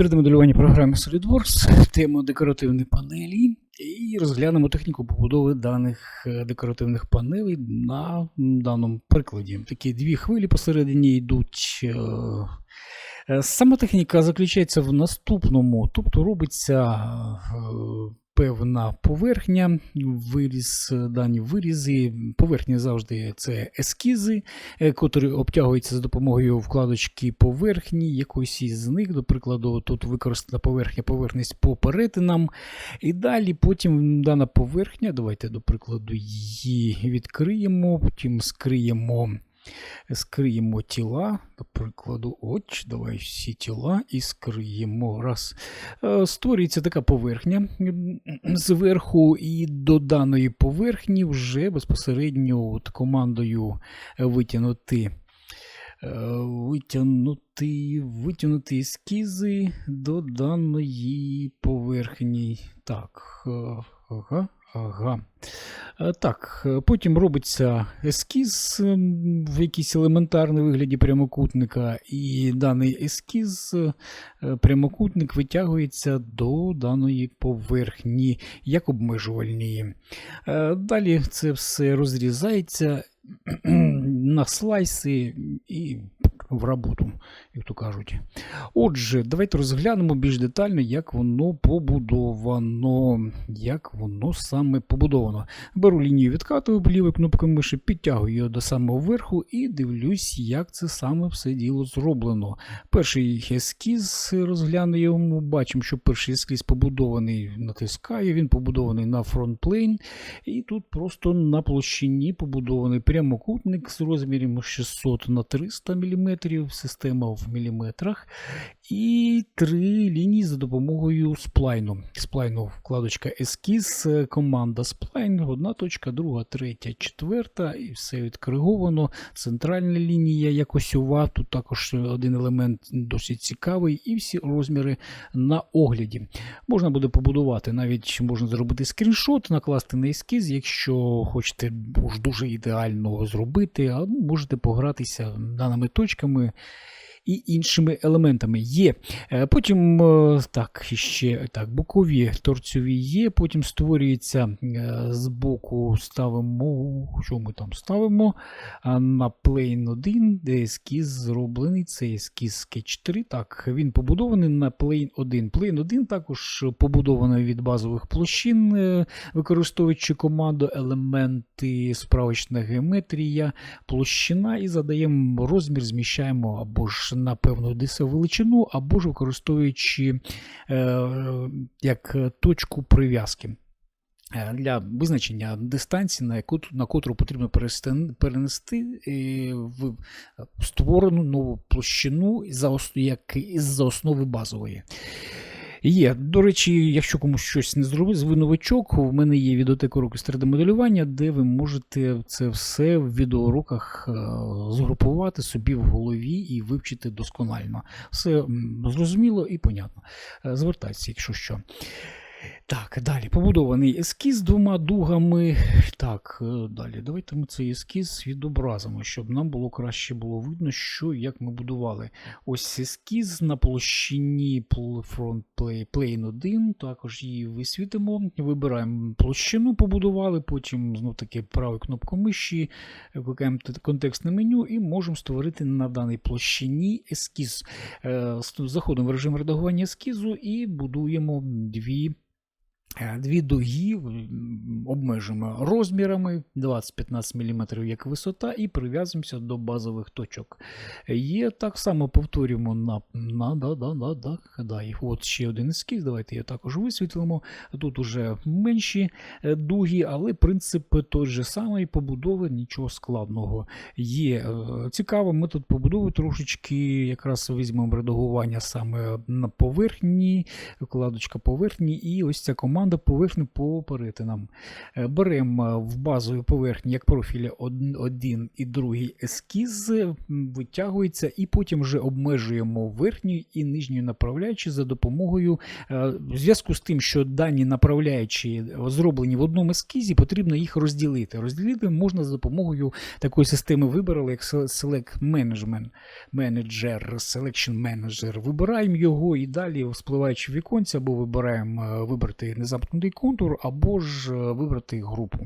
3D-моделювання програми SolidWorks, тему декоративні панелі, і розглянемо техніку побудови даних е, декоративних панелей на даному прикладі. Такі дві хвилі посередині йдуть. е, е, Сама техніка заключається в наступному, тобто робиться певна поверхня, виріз, дані вирізи. Поверхня завжди це ескізи, е, котрі обтягуються за допомогою вкладочки поверхні, якоїсь із них, до прикладу, тут використана поверхня, поверхність по перетинам. І далі потім дана поверхня, давайте, до прикладу, її відкриємо, потім скриємо. Скриємо тіла, до прикладу, от, давай всі тіла і скриємо. Раз. Е, Створюється така поверхня зверху, і до даної поверхні вже безпосередньо от командою витягнути. е, Витягнути, витягнути ескізи до даної поверхні. Так, е, ага, ага. Е, Так, е, потім робиться ескіз ем, в якийсь елементарний вигляді прямокутника, і даний ескіз, е, прямокутник витягується до даної поверхні як обмежувальні. Далі це все розрізається на слайси і в роботу, як то кажуть. Отже, давайте розглянемо більш детально, як воно побудовано. Як воно саме побудовано. Беру лінію відкатую лівою кнопкою миші, підтягую її до самого верху і дивлюсь, як це саме все діло зроблено. Перший ескіз розгляну йому, бачимо, що перший ескіз побудований, натискаю, він побудований на фронтплейн, і тут просто на площині побудований прямокутник з розміром 600 на 300 мм, система в міліметрах, і три лінії за допомогою сплайну. Сплайну вкладочка ескіз, команда сплайн, одна точка, друга, третя, четверта, і все відкориговано. Центральна лінія як осьова, тут також один елемент досить цікавий, і всі розміри на огляді. Можна буде побудувати, навіть можна зробити скріншот, накласти на ескіз, якщо хочете уж дуже ідеально зробити, а ну, можете погратися даними точками книжками і іншими елементами. Є. Е, Потім е, так, ще так, бокові торцьові є, потім створюється е, з боку ставимо, що ми там ставимо на Plane 1, де ескіз зроблений. Це ескіз Sketch 3. Так, він побудований на Plane 1. Plane 1 також побудований від базових площин, використовуючи команду елементи, справочна геометрія, площина і задаємо розмір, зміщаємо або ж на певну дису величину, або ж використовуючи е, як точку прив'язки. Е, Для визначення дистанції, на яку на котру потрібно перенести е, в створену нову площину за як із-за основи базової. Є. До речі, якщо комусь щось не зробив, ви новичок, в мене є відеотека уроки з 3D-моделювання, де ви можете це все в відеоуроках е, згрупувати собі в голові і вивчити досконально. Все зрозуміло і понятно. Е, Звертайтеся, якщо що. Так, далі. Побудований ескіз двома дугами. Так, е, далі. Давайте ми цей ескіз відобразимо, щоб нам було краще було видно, що як ми будували. Ось ескіз на площині пл- Front Plane 1. Також її висвітимо. Вибираємо площину, побудували, потім знов таки правою кнопкою миші, викликаємо контекстне меню і можемо створити на даній площині ескіз. Е, Заходимо в режим редагування ескізу і будуємо дві. Е, Дві дуги м, обмежуємо розмірами 20-15 мм як висота, і прив'язуємося до базових точок. Є так само повторюємо на, на да, да, да, да, да. І от ще один ескіз. Давайте його також висвітлимо. Тут уже менші е, дуги, але принцип той же самий побудови, нічого складного. Є е, цікаво, ми тут побудову трошечки якраз візьмемо редагування саме на поверхні, вкладочка поверхні, і ось ця команда команда поверхню по перетинам. Е, Беремо в базовій поверхні як профілі один і другий ескіз, витягується, і потім вже обмежуємо верхню і нижню направляючі за допомогою. е, В зв'язку з тим, що дані направляючі зроблені в одному ескізі, потрібно їх розділити. Розділити можна за допомогою такої системи вибору, як Select Management Manager, Selection Manager. Вибираємо його і далі, спливаючи в віконці, або вибираємо е, вибрати незамкнутий контур, або ж е, вибрати групу.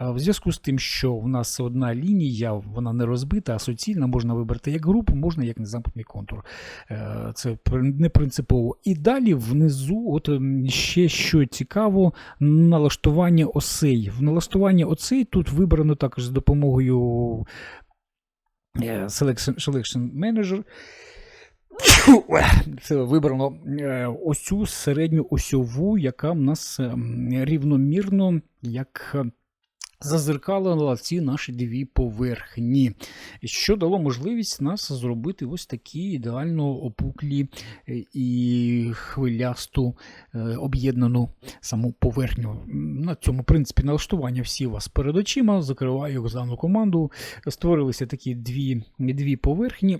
Е, В зв'язку з тим, що в нас одна лінія, вона не розбита, а суцільна, можна вибрати як групу, можна як незамкнутий контур. Е, Це не принципово. І далі внизу, от ще що цікаво, налаштування осей. В налаштуванні осей тут вибрано також з допомогою Selection, Selection. Вибрано е, ось цю середню осьову, яка в нас ем, рівномірно як е, зазеркалила ці наші дві поверхні, що дало можливість нас зробити ось такі ідеально опуклі е, і хвилясту е, об'єднану саму поверхню. На цьому принципі налаштування всі у вас перед очима. Закриваю дану команду. Створилися такі дві, дві поверхні.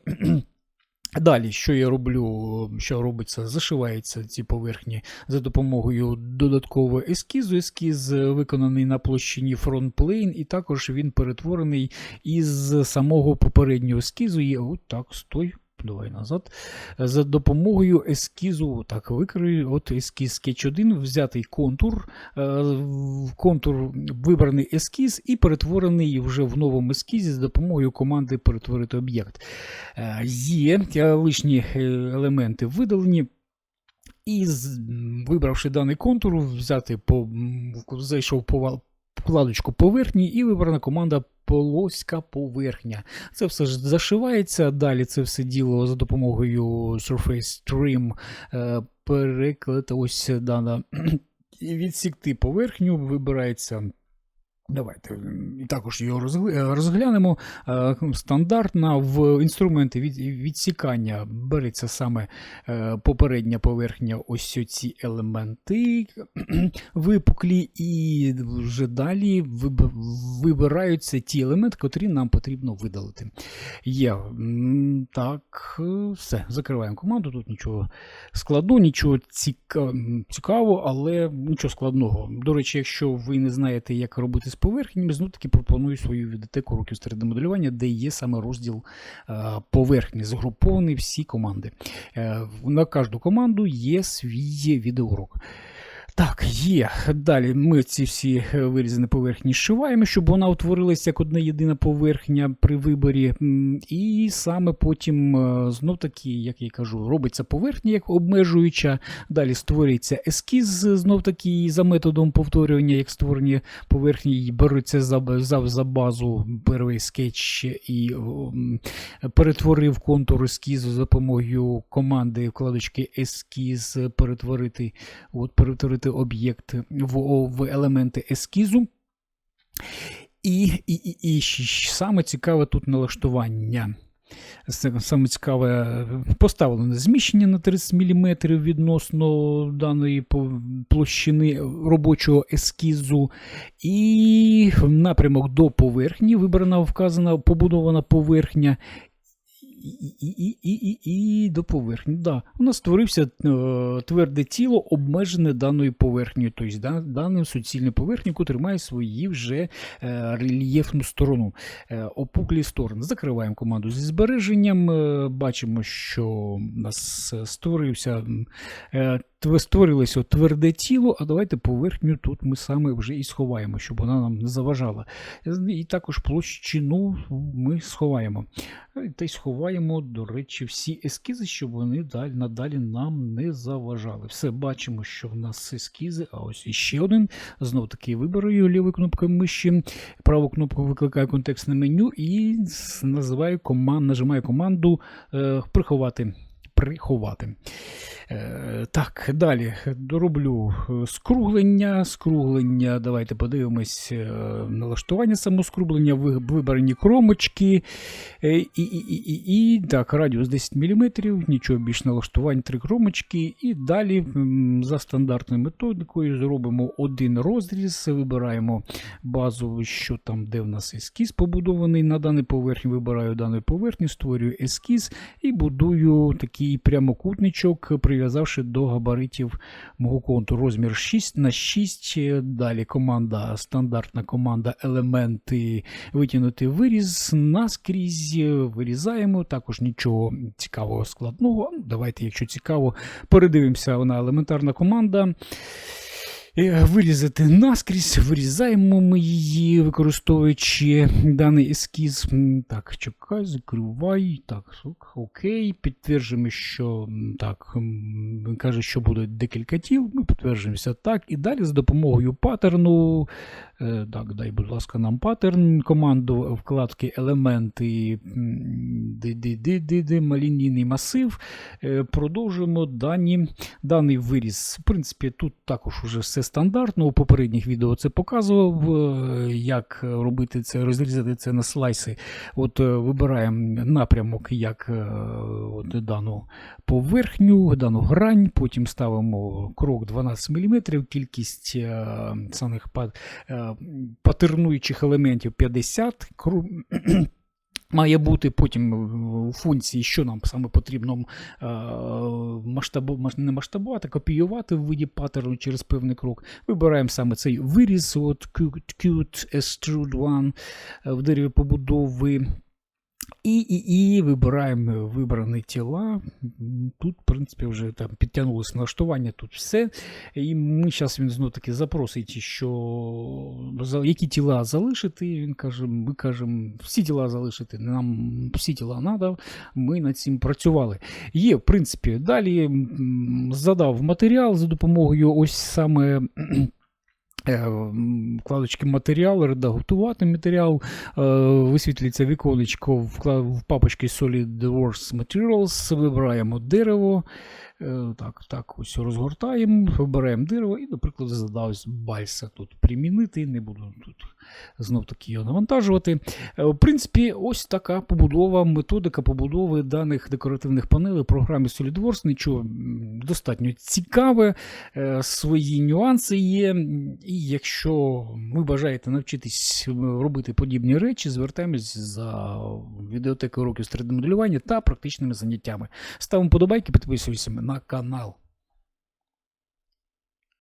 Далі, що я роблю, що робиться, зашиваються ці поверхні за допомогою додаткового ескізу. Ескіз виконаний на площині фронтплейн, і також він перетворений із самого попереднього ескізу. Є от так, стой. Давай назад. За допомогою ескізу, так, викрию, от ескіз Sketch 1, взятий контур, е, контур вибраний ескіз і перетворений вже в новому ескізі за допомогою команди перетворити об'єкт. Е, Є лишні е, елементи видалені. І вибравши даний контур, взяти по, зайшов по вкладочку поверхні і вибрана команда полоська поверхня. Це все ж зашивається. Далі це все діло за допомогою Surface Trim е, ось дана відсікти поверхню, вибирається. Давайте також його е, розглянемо. Е, Стандартна в інструменти від, відсікання береться саме е, попередня поверхня, ось ці елементи випуклі, і вже далі вибираються ті елементи, котрі нам потрібно видалити. Є так, все, закриваємо команду. Тут нічого складного, нічого цікавого, але нічого складного. До речі, якщо ви не знаєте, як робити поверхнями, знову таки пропоную свою відеотеку років 3D-моделювання, де є саме розділ е, поверхні, згрупований всі команди. Е, на кожну команду є свій відеоурок. Так, є. Далі ми ці всі е, вирізані поверхні зшиваємо, щоб вона утворилася як одна єдина поверхня при виборі. І саме потім, е, знов таки, як я кажу, робиться поверхня як обмежуюча. Далі створюється ескіз, знов таки за методом повторювання, як створені поверхні, беруться за, за, за базу перший скетч і о, перетворив контур ескізу за допомогою команди вкладочки ескіз, перетворити, от, перетворити об'єкт в, в елементи ескізу. І, і, і, і саме цікаве тут налаштування. Саме цікаве поставлене зміщення на 30 мм відносно даної площини робочого ескізу. І напрямок до поверхні вибрана, вказана, побудована поверхня. І, і, і, і, і, і до поверхні. Да. У нас створився е, тверде тіло, обмежене даною поверхнею, тобто да, даною суцільною поверхнею, яка має свої вже е, рельєфну сторону, е, опуклі сторони. Закриваємо команду зі збереженням. Бачимо, що у нас створився. Е, Створилося тверде тіло, а давайте поверхню тут ми саме вже і сховаємо, щоб вона нам не заважала. І також площину ми сховаємо. Та й сховаємо, до речі, всі ескізи, щоб вони далі, надалі нам не заважали. Все бачимо, що в нас ескізи, а ось іще один. Знов таки вибираю лівою кнопкою миші, праву кнопку викликаю контекстне меню і називаю команд, нажимаю команду е, приховати. Приховати. Е, так, далі дороблю е, скруглення. Скруглення, давайте подивимось е, налаштування самоскруглення, ви- вибрані кромочки. І, і, і, і, і так, радіус 10 мм, нічого більш налаштувань, три кромочки. І далі за стандартною методикою зробимо один розріз, вибираємо базу, що там, де в нас ескіз побудований на даній поверхні. Вибираю дану поверхню, створюю ескіз і будую такий прямокутничок, прив'язавши до габаритів мого контуру. Розмір 6 на 6. Далі команда, стандартна команда елементи витягнути виріз наскрізь. Вирізаємо. Також нічого цікавого складного. Давайте, якщо цікаво, передивимося вона елементарна команда. Е, Вирізати наскрізь, вирізаємо ми її, використовуючи даний ескіз. Так, чекай, закривай. Так, окей. Підтверджуємо, що так, каже, що буде декілька тіл. Ми підтверджуємося так. І далі з допомогою паттерну. е, Так, дай, будь ласка, нам паттерн, команду вкладки елементи, малінійний масив. Е, Продовжуємо дані даний виріз. В принципі, тут також уже все стандартно. У попередніх відео це показував, е, як робити це, розрізати це на слайси. От е, вибираємо напрямок, як е, от, дану поверхню, дану грань, потім ставимо крок 12 мм, кількість самих патернуючих елементів 50. Має бути потім у функції, що нам саме потрібно е, масштабу, не масштабувати, копіювати в виді паттерну через певний крок. Вибираємо саме цей виріз, от Qt Extrude One е, в дереві побудови. І, і, і вибираємо вибрані тіла. Тут, в принципі, вже там підтягнулося налаштування, тут все. І ми зараз він знов таки запросить, що які тіла залишити. Він каже, ми кажемо, всі тіла залишити. Нам всі тіла надав. Ми над цим працювали. Є, в принципі, далі задав матеріал за допомогою ось саме. Е, Вкладочки матеріал, редагувати матеріал, е, висвітлюється віконечко в, папочці папочці SolidWorks Materials, вибираємо дерево, так, так, ось розгортаємо, вибираємо дерево і, наприклад, задав бальса тут примінити, не буду тут знов таки його навантажувати. Е, В принципі, ось така побудова, методика побудови даних декоративних панелей в програмі SolidWorks. Нічого достатньо цікаве, е, свої нюанси є. І якщо ви бажаєте навчитись робити подібні речі, звертаємось за відеотекою уроків з 3D-моделювання та практичними заняттями. Ставимо подобайки, підписуємося на канал.